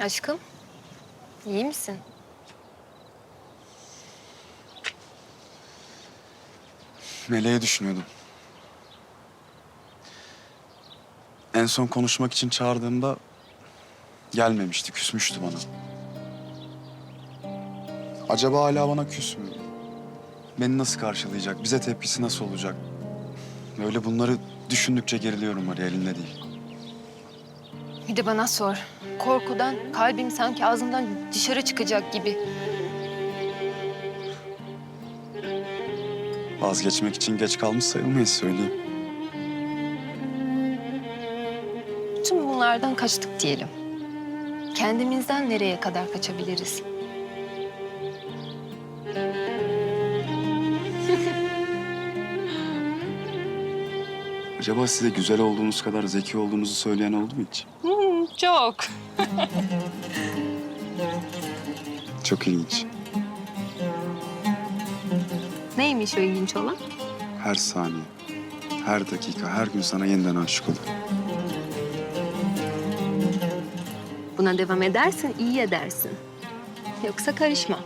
Aşkım, iyi misin? Meleği düşünüyordum. En son konuşmak için çağırdığımda gelmemişti, küsmüştü bana. Acaba hala bana küs mü? Beni nasıl karşılayacak? Bize tepkisi nasıl olacak? Öyle bunları düşündükçe geriliyorum Maria, elinde değil. Bir de bana sor. Korkudan kalbim sanki ağzımdan dışarı çıkacak gibi. Vazgeçmek için geç kalmış sayılmayız söyleyeyim. Tüm bunlardan kaçtık diyelim. Kendimizden nereye kadar kaçabiliriz? Acaba size güzel olduğunuz kadar zeki olduğunuzu söyleyen oldu mu hiç? Çok. Çok ilginç. Neymiş o ilginç olan? Her saniye, her dakika, her gün sana yeniden aşık oluyor. Buna devam edersin, iyi edersin. Yoksa karışma.